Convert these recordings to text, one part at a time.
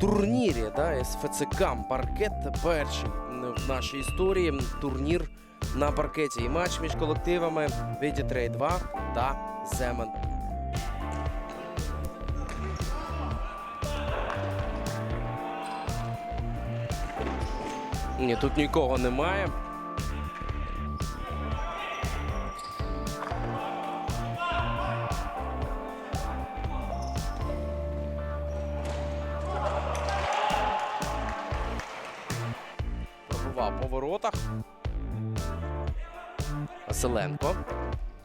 турнірі да, СФЦ Кам паркет. Перший в нашій історії турнір на паркеті. І матч між колективами Відітрей 2 та Земен. Ні, тут нікого немає. Пробував по воротах. Василенко.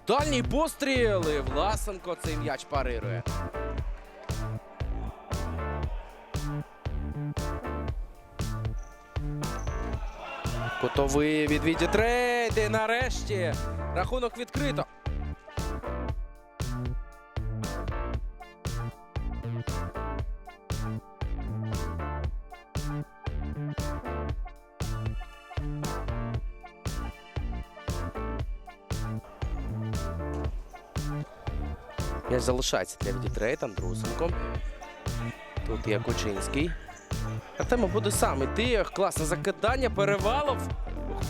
Дальній постріл. і Власенко цей м'яч парирує. Котовий від Віді Трейд. І нарешті рахунок відкрито. М'яч залишається для Відітрейт Андрусенко. Тут є Кучинський. Артема буде сам іти. Класне закидання. Перевалов.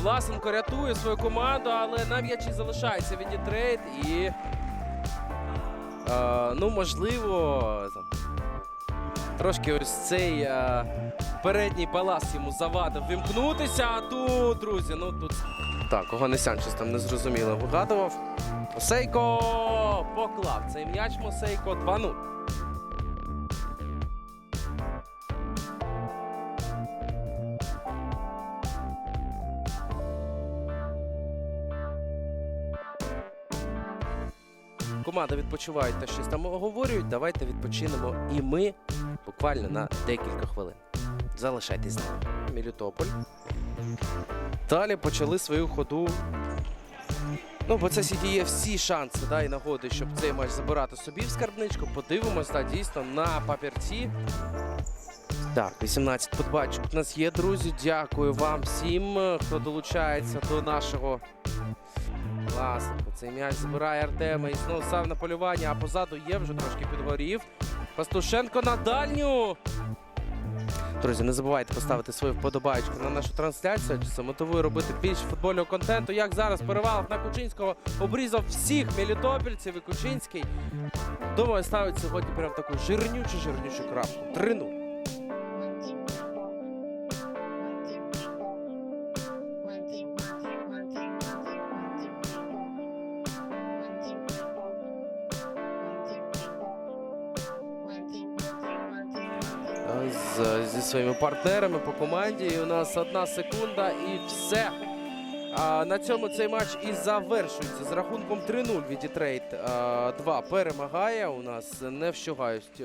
Власенко рятує свою команду, але на м'ячі залишається Відітрейт. І. Е, ну, можливо, там, трошки ось цей е, передній палас йому завадив вимкнутися. А тут, друзі, ну тут. Так, Оганесян щось там незрозуміло вигадував. Мосейко поклав цей м'яч Мосейко 2-0. Команда відпочивають та щось там оговорюють. Давайте відпочинемо і ми буквально на декілька хвилин. Залишайтесь з нами. Мелітополь. Далі почали свою ходу Ну, бо це Сіті є всі шанси да, і нагоди, щоб цей матч забирати собі в скарбничку. Подивимось, да, дійсно, на папірці. Так, 18 подбачок у нас є, друзі. Дякую вам всім, хто долучається до нашого Власенко. Цей м'яч забирає Артема і знову сам на полювання, а позаду є вже трошки підгорів. Пастушенко на дальню. Друзі, не забувайте поставити свою вподобайку на нашу трансляцію. Це мотивує робити більше футбольного контенту. Як зараз перевалив на Кучинського обрізав всіх мелітопільців і Кучинський. Думаю, ставить сьогодні прям таку жирнючу, жирнючу крапку. 3-0. З, зі своїми партнерами по команді. І у нас одна секунда і все. А, на цьому цей матч і завершується з рахунком 3-0 від Дітрейт 2 перемагає. У нас не вщугають